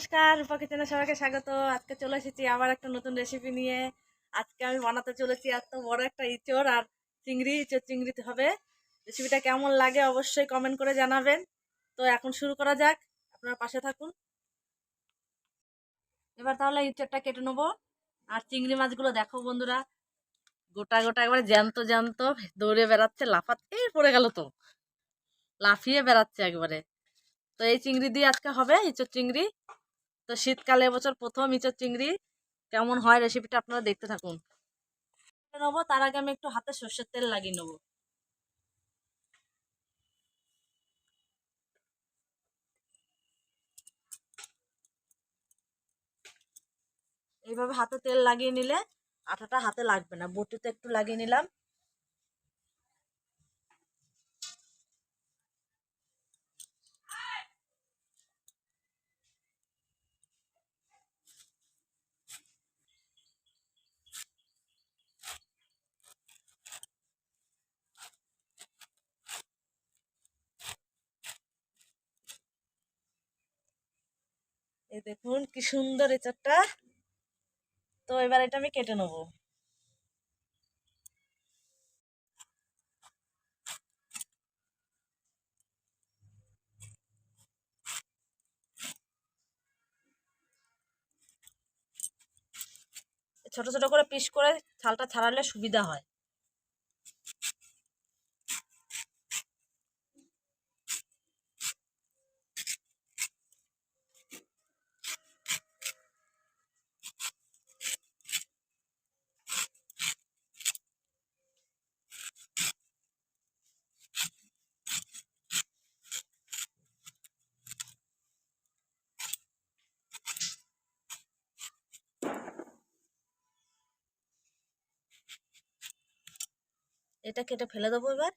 নমস্কার রূপা কিচেনে সবাইকে স্বাগত। আজকে চলে এসেছি আবার একটা নতুন রেসিপি নিয়ে। আজকে আমি বানাতে চলেছি এত বড় একটা ইঁচড় আর চিংড়ি, ইঁচড় চিংড়ি হবে। রেসিপিটা কেমন লাগে অবশ্যই কমেন্ট করে জানাবেন। তো এখন শুরু করা যাক, আপনার পাশে থাকুন। এবার তাহলে ইঁচড়টা কেটে নেব। আর চিংড়ি মাছগুলো দেখো বন্ধুরা, গোটা গোটা একবারে জ্যান্ত জ্যান্ত দৌড়ে বেড়াচ্ছে লাফাচ্ছে এই পড়ে গেল তো। লাফিয়ে বেড়াচ্ছে একবারে। তো এই চিংড়ি দিয়ে আজকে হবে ইঁচড় চিংড়ি। তো শীতকালে এবছর প্রথম ইঁচড় চিংড়ি, কেমন হয় রেসিপিটা আপনারা দেখতে থাকুন। নেব, তার আগে আমি একটু হাতে সর্ষের তেল লাগিয়ে নেব। এইভাবে হাতে তেল লাগিয়ে নিলে আটাটা হাতে লাগবে না, বটিতে একটু লাগিয়ে নিলাম। এই দেখুন, কি সুন্দর এচারটা তো এবার এটা আমি কেটে নেব। ছোট ছোট করে পিস করে ছালটা ছাড়ালে সুবিধা হয়। এটা কেটে ফেলে দেবো এবার।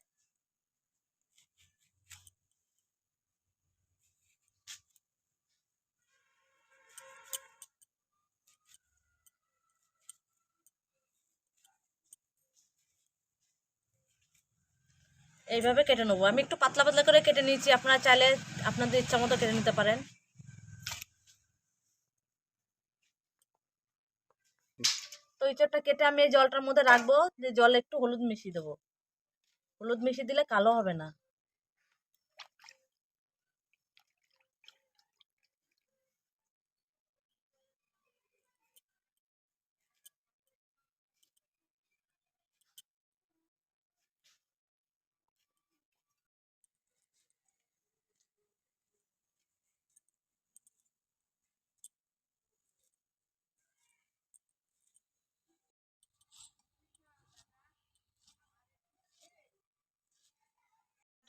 এইভাবে কেটে নেব। আমি একটু পাতলা পাতলা করে কেটে নিয়েছি। আপনারা চাইলে আপনাদের ইচ্ছা মতো কেটে নিতে পারেন। তো ইঁচড়টা কেটে আমি এই জলটার মধ্যে রাখব যে জলে একটু হলুদ মিশিয়ে দেবো। হলুদ মিশিয়ে দিলে কালো হবে না।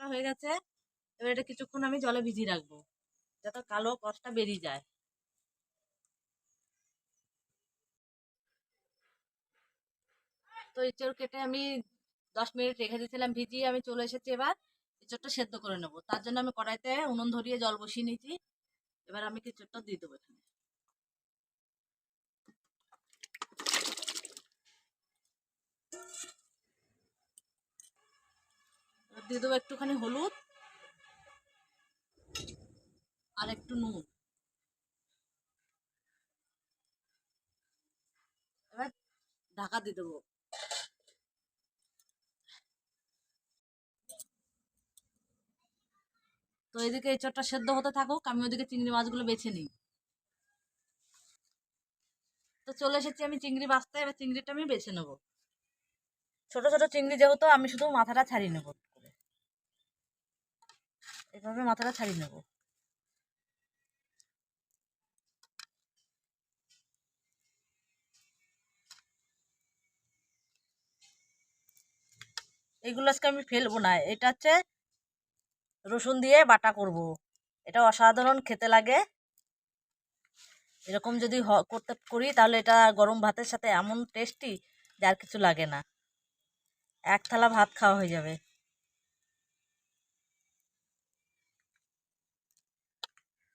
এটা হয়ে গেছে, এবার এটা কিছুক্ষণ আমি জলে ভিজিয়ে রাখব, যাতে কালো কষটা বেরিয়ে যায়। তো ইঁচড় কেটে আমি দশ মিনিট রেখে দিয়েছিলাম ভিজিয়ে, আমি চলে এসেছি এবার ইঁচড়টা সেদ্ধ করে নেব। তার জন্য আমি কড়াইতে উনুন ধরিয়ে জল বসিয়ে নিয়েছি। এবার আমি ইঁচড়টা দিয়ে দেবো এখানে। দিয়ে দেবো একটুখানি হলুদ আর একটু নুন। এবার ঢাকা দিয়ে দেবো। তো এদিকে এঁচড়টা সেদ্ধ হতে থাকুক, আমি ওদিকে চিংড়ি মাছগুলো বেছে নিই। তো চলে এসেছি আমি চিংড়ি বাঁচতে এবার চিংড়িটা আমি বেছে নেব। ছোট ছোট চিংড়ি যেহেতু, আমি শুধু মাথাটা ছাড়িয়ে নেব। এভাবে মাথাটা ছাড়িয়ে নেব। এইগুলো আজকে আমি ফেলব না, এটা হচ্ছে রসুন দিয়ে বাটা করব। এটা অসাধারণ খেতে লাগে। এরকম যদি করতে করি তাহলে এটা গরম ভাতের সাথে এমন টেস্টি যার কিছু লাগে না। এক থালা ভাত খাওয়া হয়ে যাবে।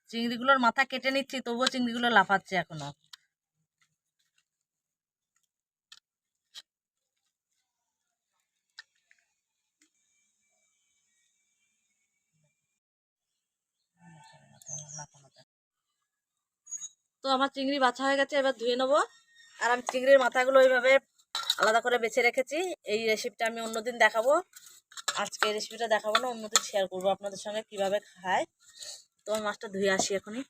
চিংড়িগুলোর মাথা কেটে নিচ্ছি, তবুও চিংড়িগুলো লাফাচ্ছে এখনও। তো আমার চিংড়ি বাছা হয়ে গেছে, এবার ধুয়ে নেব। আর আমি চিংড়ির মাথাগুলো ওইভাবে আলাদা করে বেছে রেখেছি। এই রেসিপিটা আমি অন্যদিন দেখাবো। আজকে এই রেসিপিটা দেখাবো না, অন্যদিন শেয়ার করব আপনাদের সঙ্গে কীভাবে খায়। তো আমি মাছটা ধুয়ে আসি এখনই।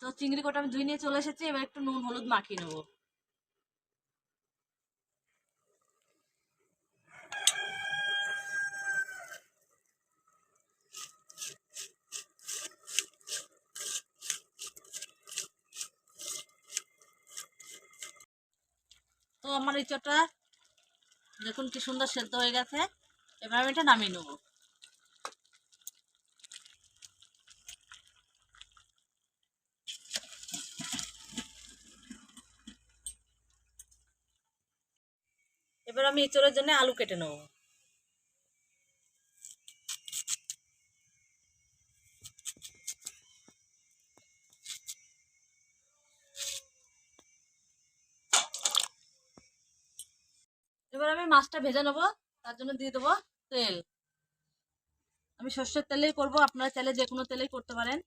তো চিংড়ি কটা আমি ধুয়ে নিয়ে চলে এসেছি, এবার একটু নুন, হলুদ মাখিয়ে নেব। তো আমার এই চটা দেখুন কি সুন্দর সেদ্ধ হয়ে গেছে। এবার আমি এটা নামিয়ে নেব। এবার আমি এঁচড়ের জন্য আলু কেটে নেব। এবার আমি মাছটা ভেজে নেব, তার জন্য দিয়ে দেবো তেল। আমি সর্ষের তেলেই করব, আপনারা চাইলে যে কোনো তেলেই করতে পারেন।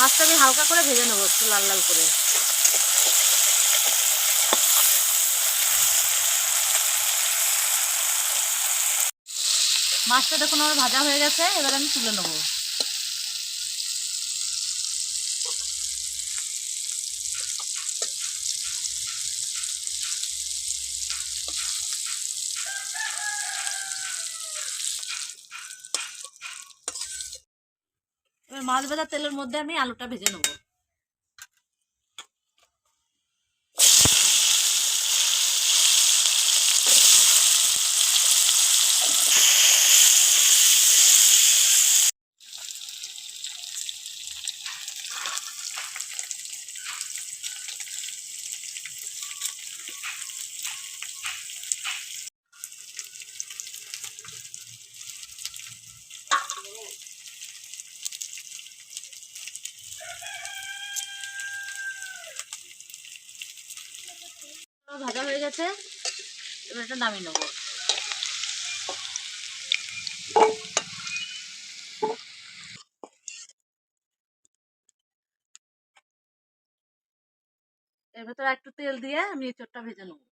মাছটা আমি হালকা করে ভেজে নেব একটু লাল লাল করে। মাছটা দেখুন আমার ভাজা হয়ে গেছে, এবার আমি তুলে নেব এবার মাছ ভাজা তেলের মধ্যে আমি আলুটা ভেজে নেব ভাজা হয়ে গেছে এবার এটা নামিয়ে নেব। এর ভেতরে একটু তেল দিয়ে আমি চোরটা ভেজে নেব।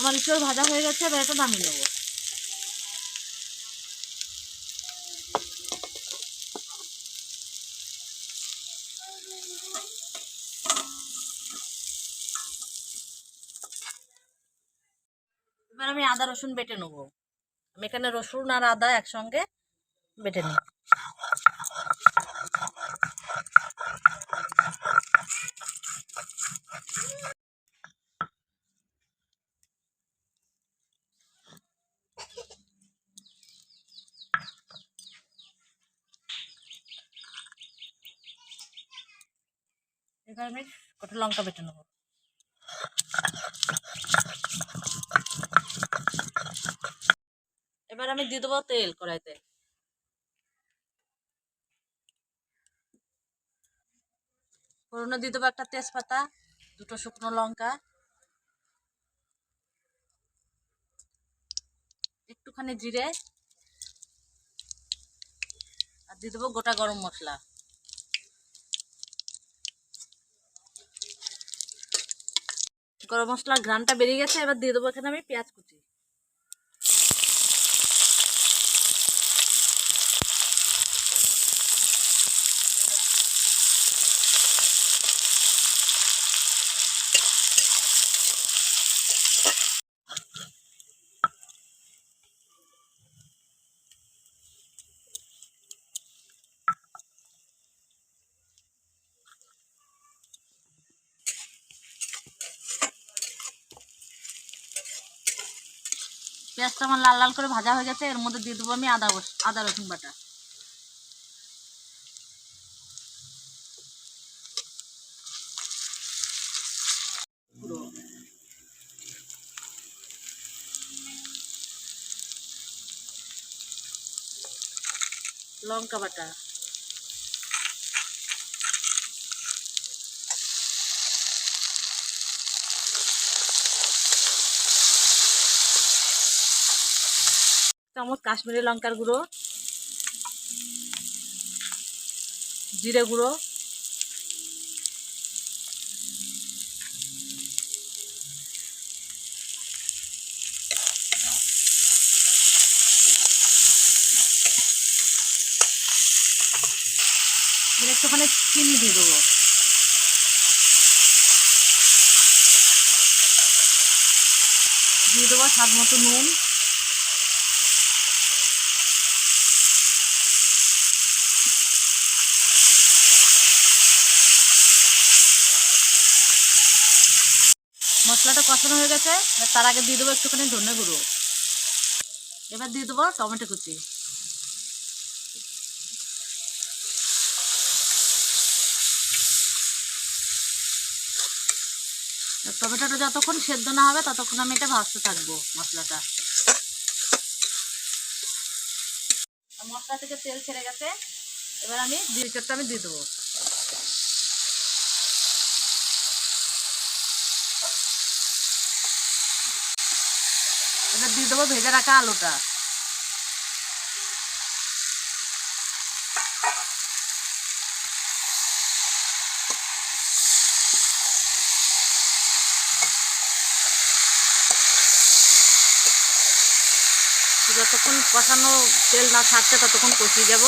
আমার ইঁচড় ভাজা হয়ে গেছে, এবার এটা নামিয়ে নেব। এবার আমি আদা, রসুন বেটে নেব। আমি এখানে রসুন আর আদা একসঙ্গে বেটে নিই। এবার আমি লঙ্কা বেটে নেব। এবার আমি দিয়ে দেবো তেল, কড়াইতে। ফোড়নে দিয়ে দেবো একটা তেজপাতা, দুটো শুকনো লঙ্কা। একটুখানি জিরে। আর দিয়ে দেবো গোটা গরম মশলা। গরম মশলার ঘ্রানটা বেরিয়ে গেছে এবার দিয়ে দেবো এখানে আমি পেঁয়াজ কুচি। পেঁয়াজটা আমার লাল লাল করে ভাজা হয়ে গেছে, এর মধ্যে দিয়ে দেবো আমি আদা আদা রসুন বাটা। লঙ্কা বাটা। চামচ কাশ্মীরি লঙ্কার গুঁড়ো, জিরে গুঁড়ো একটুখানি চিনি দিয়ে দেবো। দিয়ে দেবো স্বাদ মতো নুন। মশলাটা কষানো হয়ে গেছে তার আগে দিয়ে দেবো একটুখানি ধনে গুঁড়ো। এবার দিয়ে দেবো টমেটো কুচি। টমেটোটা যতক্ষণ সেদ্ধ না হবে, ততক্ষণ আমি এটা ভাজতে থাকব মশলাটা। মশলা থেকে তেল ছেড়ে গেছে, এবার আমি জিরিচটটা আমি দিয়ে দেবো। দিয়ে দেবো ভেজে রাখা আলুটা। যতক্ষণ কষানো তেল না থাকছে ততক্ষণ কষিয়ে যাব।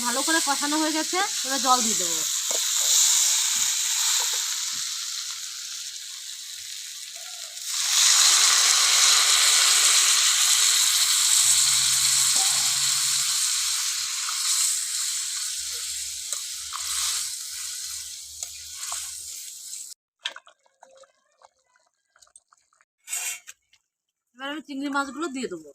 আমার ভালো করে কষানো হয়ে গেছে, এবার জল দিয়ে দেবো। এবার আমি চিংড়ি মাছগুলো দিয়ে দেবো।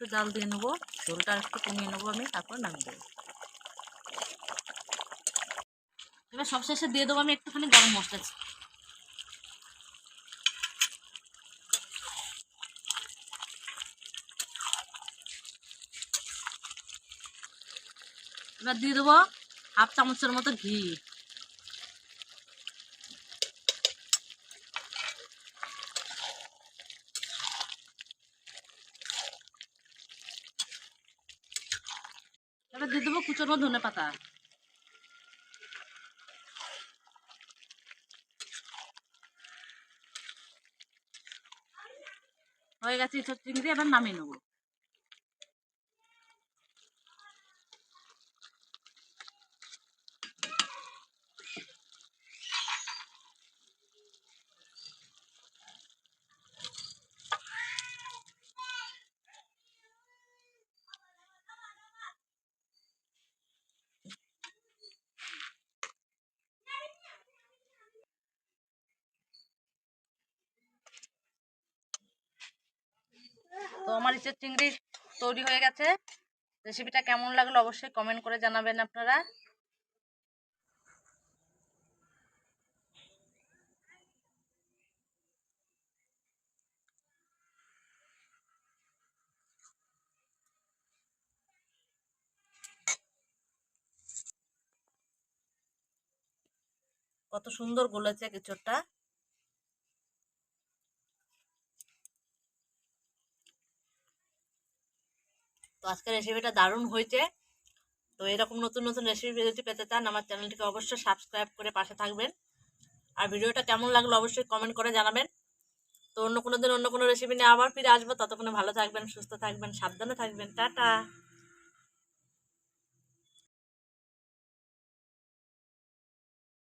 একটু জাল দিয়ে নেব, ঝোলটা একটু কমিয়ে নেব আমি, তারপর নামিয়ে দেবো। এবার সবশেষে দিয়ে দেবো আমি একটুখানি গরম মশলা এবার দিয়ে দেবো হাফ চামচের মতো ঘি এবার দিয়ে দেবো কুচনো ধনে পাতা হয়ে গেছে ইঁচড় চিংড়ি এবার নামিয়ে নেব। তো আমার ইঁচড় চিংড়ি তৈরি হয়ে গেছে। রেসিপিটা কেমন লাগল অবশ্যই কমেন্ট করে জানাবেন আপনারা। কত সুন্দর গলেছে কেচোরটা আজকের রেসিপিটা দারুণ হয়েছে। তো এরকম নতুন নতুন রেসিপি যদি পেতে চান, আমার চ্যানেলটিকে অবশ্যই সাবস্ক্রাইব করে পাশে থাকবেন। আর ভিডিওটা কেমন লাগল অবশ্যই কমেন্ট করে জানাবেন। তো অন্য কোনো দিন অন্য কোনো রেসিপি নিয়ে আবার ফিরে আসব। ততক্ষণে ভালো থাকবেন, সুস্থ থাকবেন, সাবধানে থাকবেন। টাটা!